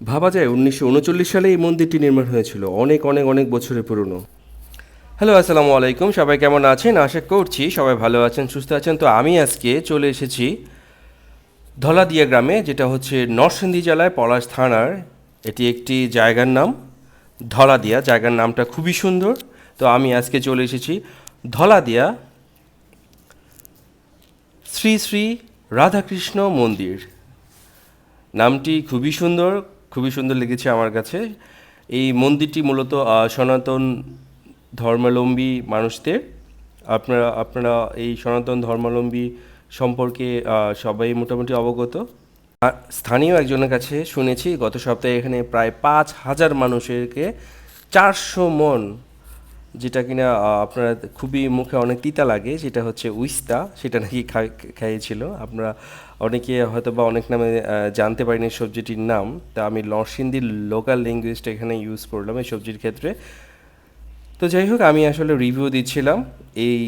ভাবা যায়, উনিশশো উনচল্লিশ সালে এই মন্দিরটি নির্মাণ হয়েছিল। অনেক অনেক অনেক বছরের পুরনো। হ্যালো আসসালামু আলাইকুম। সবাই কেমন আছেন? আশা করছি সবাই ভালো আছেন, সুস্থ আছেন। তো আমি আজকে চলে এসেছি ধলাদিয়া গ্রামে, যেটা হচ্ছে নরসিংদী জেলায় পলাশ থানার। এটি একটি জায়গার নাম, ধলাদিয়া। জায়গার নামটা খুবই সুন্দর। তো আমি আজকে চলে এসেছি ধলাদিয়া শ্রী শ্রী রাধাকৃষ্ণ মন্দির। নামটি খুবই সুন্দর। খুবই সুন্দর লেগেছে আমার কাছে। এই মন্দিরটি মূলত সনাতন ধর্মাবলম্বী মানুষদের। আপনারা আপনারা এই সনাতন ধর্মাবলম্বী সম্পর্কে সবাই মোটামুটি অবগত। স্থানীয় একজনের কাছে শুনেছি, গত সপ্তাহে এখানে প্রায় পাঁচ হাজার মানুষেরকে চারশো মন যেটা কিনা আপনার খুবই মুখে অনেক তিতা লাগে যেটা হচ্ছে উইস্তা। সেটা নাকি খাইয়েছিল আপনারা অনেকে হয়তো বা অনেক নামে জানতে পারিনি সবজিটির নাম। তা আমি নরসিংদীর লোকাল ল্যাঙ্গুয়েজটা এখানে ইউজ করলাম এই সবজির ক্ষেত্রে। তো যাই হোক, আমি আসলে রিভিউ দিচ্ছিলাম এই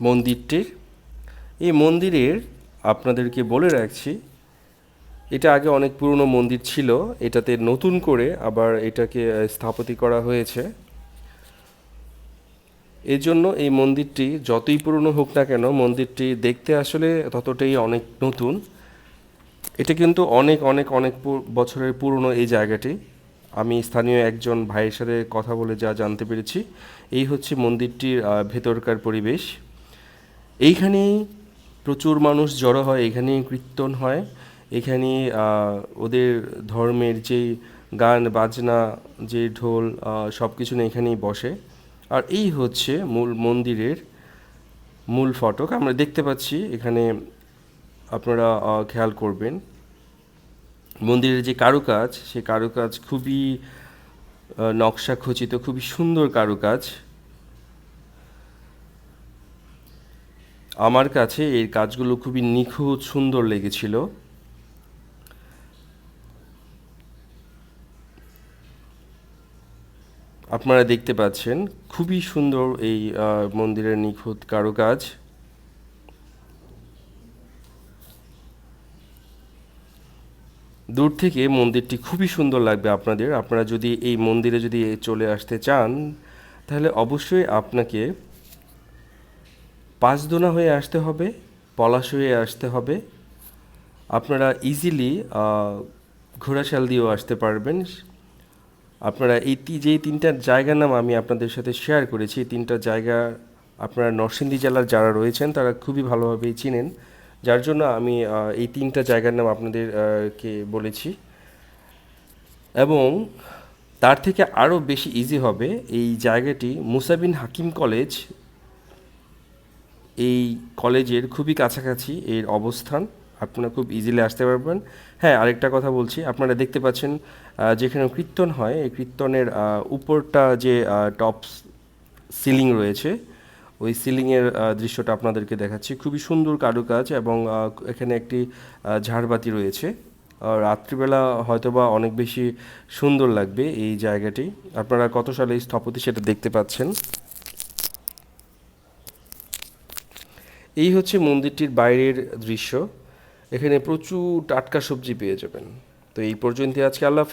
মন্দিরটির। এই মন্দিরের আপনাদেরকে বলে রাখছি, এটা আগে অনেক পুরনো মন্দির ছিল, এটাতে নতুন করে আবার এটাকে স্থাপতি করা হয়েছে। এর জন্য এই মন্দিরটি যতই পুরনো হোক না কেন, মন্দিরটি দেখতে আসলে ততটাই অনেক নতুন। এটা কিন্তু অনেক অনেক অনেক বছরের পুরনো এই জায়গাটি। আমি স্থানীয় একজন ভাইয়ের সাথে কথা বলে যা জানতে পেরেছি, এই হচ্ছে মন্দিরটির ভেতরকার পরিবেশ। এইখানেই প্রচুর মানুষ জড়ো হয় এখানেই কীর্তন হয় এখানে ওদের ধর্মের যেই গান, বাজনা, যে ঢোল সব কিছু এখানেই বসে। আর এই হচ্ছে মূল মন্দিরের মূল ফটক। আমরা দেখতে পাচ্ছি এখানে আপনারা খেয়াল করবেন, মন্দিরের যে কারুকাজ সে কারুকাজ খুবই নকশা খচিত, খুবই সুন্দর কারুকাজ। আমার কাছে এই কাজগুলো খুবই নিখুঁত, সুন্দর লেগেছিল। আপনারা দেখতে পাচ্ছেন, খুবই সুন্দর এই মন্দিরের নিখুঁত কারুকাজ। দূর থেকে মন্দিরটি খুবই সুন্দর লাগবে আপনাদের। আপনারা যদি এই মন্দিরে যদি চলে আসতে চান, তাহলে অবশ্যই আপনাকে পাঁচদোনা হয়ে আসতে হবে, পলাশ হয়ে আসতে হবে। আপনারা ইজিলি ঘোড়াশাল দিয়েও আসতে পারবেন। আপনারা এই যেই তিনটা জায়গার নাম আমি আপনাদের সাথে শেয়ার করেছি, এই তিনটা জায়গা আপনারা নরসিংদী জেলার যারা রয়েছেন, তারা খুবই ভালোভাবেই চিনেন। যার জন্য আমি এই তিনটা জায়গার নাম আপনাদের কে বলেছি। এবং তার থেকে আরও বেশি ইজি হবে এই জায়গাটি মুসাবিন হাকিম কলেজ এই কলেজের খুবই কাছাকাছি এর অবস্থান। আপনারা খুব ইজিলি আসতে পারবেন। হ্যাঁ আরেকটা কথা বলছি, আপনারা দেখতে পাচ্ছেন যেখানে কীর্তন হয়, এই কীর্তনের উপরটা যে টপ সিলিং রয়েছে, ওই সিলিংয়ের দৃশ্যটা আপনাদেরকে দেখাচ্ছি। খুবই সুন্দর কারুকাজ এবং এখানে একটি ঝাড়বাতি রয়েছে। রাত্রিবেলা হয়তোবা অনেক বেশি সুন্দর লাগবে এই জায়গাটি। আপনারা কত সালে এই স্থপতি সেটা দেখতে পাচ্ছেন। এই হচ্ছে মন্দিরটির বাইরের দৃশ্য। এখানে প্রচুর টাটকা সবজি পেয়ে যাবেন। তো এই পর্যন্ত আজকে। আল্লাহ।